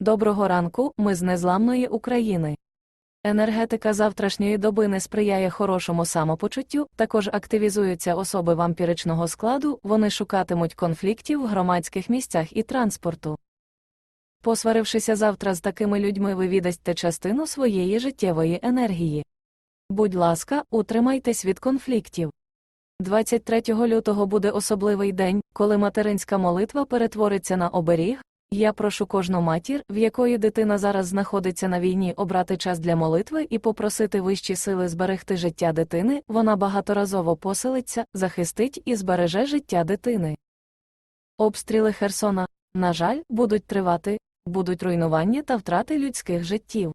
Доброго ранку, ми з незламної України. Енергетика завтрашньої доби не сприяє хорошому самопочуттю, також активізуються особи вампіричного складу, вони шукатимуть конфліктів в громадських місцях і транспорту. Посварившися завтра з такими людьми, ви віддасте частину своєї життєвої енергії. Будь ласка, утримайтесь від конфліктів. 23 лютого буде особливий день, коли материнська молитва перетвориться на оберіг. Я прошу кожну матір, в якої дитина зараз знаходиться на війні, обрати час для молитви і попросити вищі сили зберегти життя дитини, вона багаторазово поселиться, захистить і збереже життя дитини. Обстріли Херсона, на жаль, будуть тривати, будуть руйнування та втрати людських життів.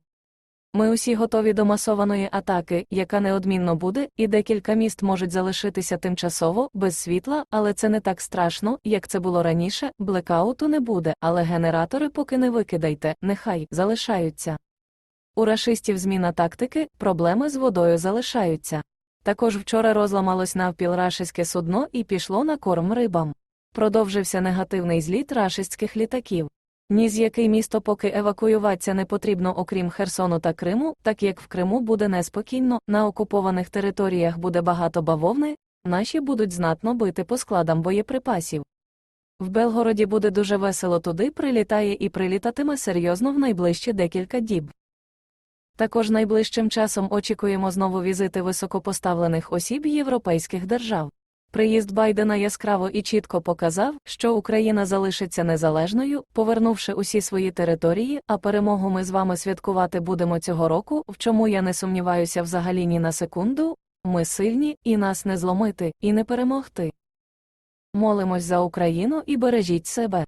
Ми усі готові до масованої атаки, яка неодмінно буде, і декілька міст можуть залишитися тимчасово без світла, але це не так страшно, як це було раніше. Блекауту не буде, але генератори поки не викидайте, нехай залишаються. У рашистів зміна тактики, проблеми з водою залишаються. Також вчора розламалось навпіл рашистське судно і пішло на корм рибам. Продовжився негативний зліт рашистських літаків. Ні з яке місто поки евакуюватися не потрібно, окрім Херсону та Криму, так як в Криму буде неспокійно, на окупованих територіях буде багато бавовни, наші будуть знатно бити по складам боєприпасів. В Белгороді буде дуже весело туди прилітає і прилітатиме серйозно в найближчі декілька діб. Також найближчим часом очікуємо знову візити високопоставлених осіб європейських держав. Приїзд Байдена яскраво і чітко показав, що Україна залишиться незалежною, повернувши усі свої території, а перемогу ми з вами святкувати будемо цього року, в чому я не сумніваюся взагалі ні на секунду. Ми сильні, і нас не зломити, і не перемогти. Молимось за Україну і бережіть себе.